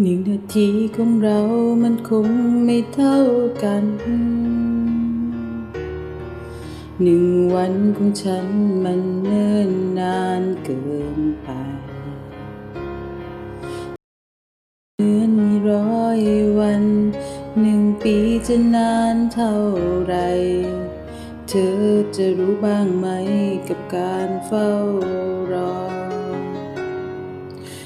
หนึ่งนาทีของเรามันคงไม่เท่ากัน หนึ่งวันของฉันมันเนิ่นนานเกินไปเหมือนมีร้อยวัน หนึ่งปีจะนานเท่าไร เธอจะรู้บ้างไหมกับการเฝ้า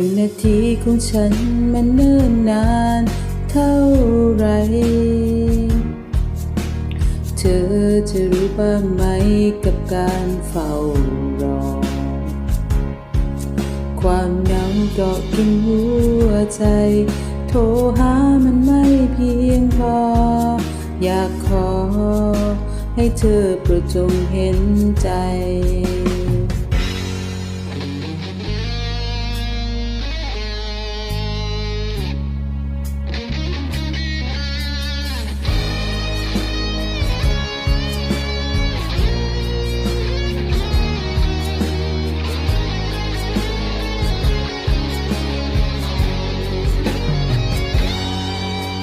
นึ่งนาทีของฉันมันเนิ่นนานเท่าไร เธอจะรู้บ้างไหมกับการเฝ้ารอ ความเหงาเกาะกินหัวใจ โทรหามันไม่เพียงพอ อยากขอให้เธอปรดจงเห็นใจ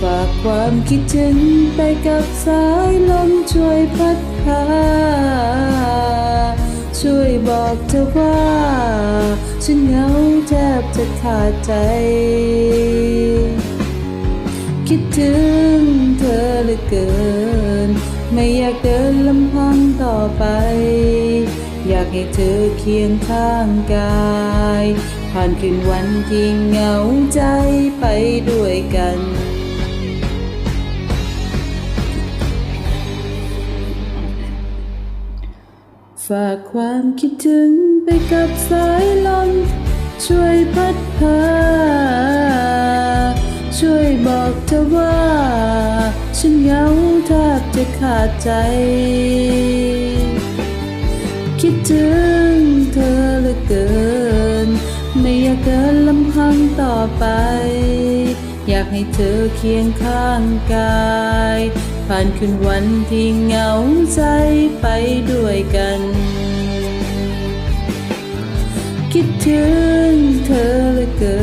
ฝากความคิดถึงไปกับสายลมช่วยพัดพา ช่วยบอกเธอว่า ฉันเหงาแทบจะขาดใจ คิดถึงเธอเหลือเกิน ไม่อยากเดินลำพังต่อไป อยากให้เธอเคียงข้างกายผ่านคืนวันที่เหงาใจไปด้วยกัน ฝากความคิดถึงไปกับสายลมช่วยพัดพา ช่วยบอกเธอว่า ฉันเหงาแทบจะขาดใจ คิดถึงเธอเหลือเกิน ไม่อยากเดินลำพังต่อไป อยากให้เธอเคียงข้างกาย ผ่านคืนวันที่เหงาใจไปด้วยกัน คิดถึงเธอเหลือเกิ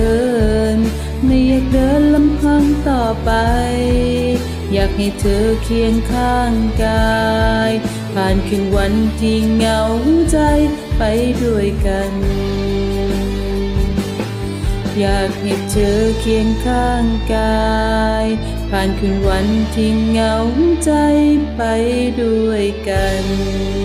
น ไม่อยากเดินลำพังต่อไป อยากให้เธอเคียงข้างกาย ผ่านคืนวันที่เหงาใจไปด้วยกัน อยากให้เธอเคียงข้างกาย ผ่านคืนวันที่เหงาใจไปด้วยกัน